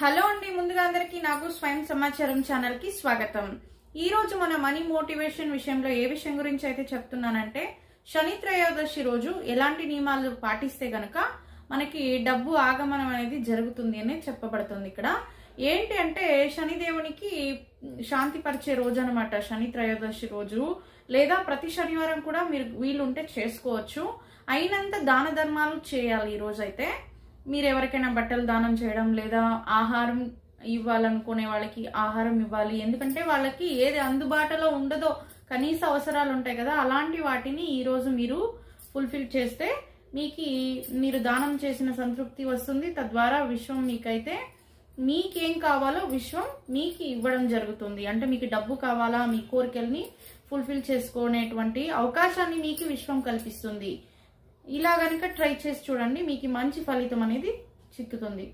Hello అండి ముందుగా అందరికీ నాకు స్వయం సమాచారం ఛానల్కి స్వాగతం. ఈ రోజు మన మనీ మోటివేషన్ విషయంలో ఏ విషయం గురించి అయితే చెప్తున్నానంటే శని త్రయోదశి రోజు ఎలాంటి నియమాలు పాటిస్తే గనక మనకి డబ్బు ఆగమనం అనేది జరుగుతుంది అని చెప్పబడుతుంది ఇక్కడ. ఏంటి అంటే శనిదేవునికి శాంతిపరిచే రోజు అనమాట శని త్రయోదశి రోజు. లేదా ప్రతి శనివారం కూడా మీరు వీలుంటే చేసుకోవచ్చు. అయినంత దాన ధర్మాలు చేయాలి ఈ రోజైతే. అయితే మీరు ఎవరికైనా బట్టలు దానం చేయడం లేదా ఆహారం ఇవ్వాలనుకునే వాళ్ళకి ఆహారం ఇవ్వాలి. ఎందుకంటే వాళ్ళకి ఏది అందుబాటులో ఉండదో కనీస అవసరాలు ఉంటాయి కదా అలాంటి వాటిని ఈరోజు మీరు ఫుల్ఫిల్ చేస్తే మీకు మీరు దానం చేసిన సంతృప్తి వస్తుంది. తద్వారా విశ్వం మీకైతే మీకేం కావాలో విశ్వం మీకు ఇవ్వడం జరుగుతుంది. అంటే మీకు డబ్బు కావాలా మీ కోరికల్ని ఫుల్ఫిల్ చేసుకునేటువంటి అవకాశాన్ని మీకు విశ్వం కల్పిస్తుంది. ఇలా కనుక ట్రై చేసి చూడండి మీకు మంచి ఫలితం అనేది చిక్కుతుంది.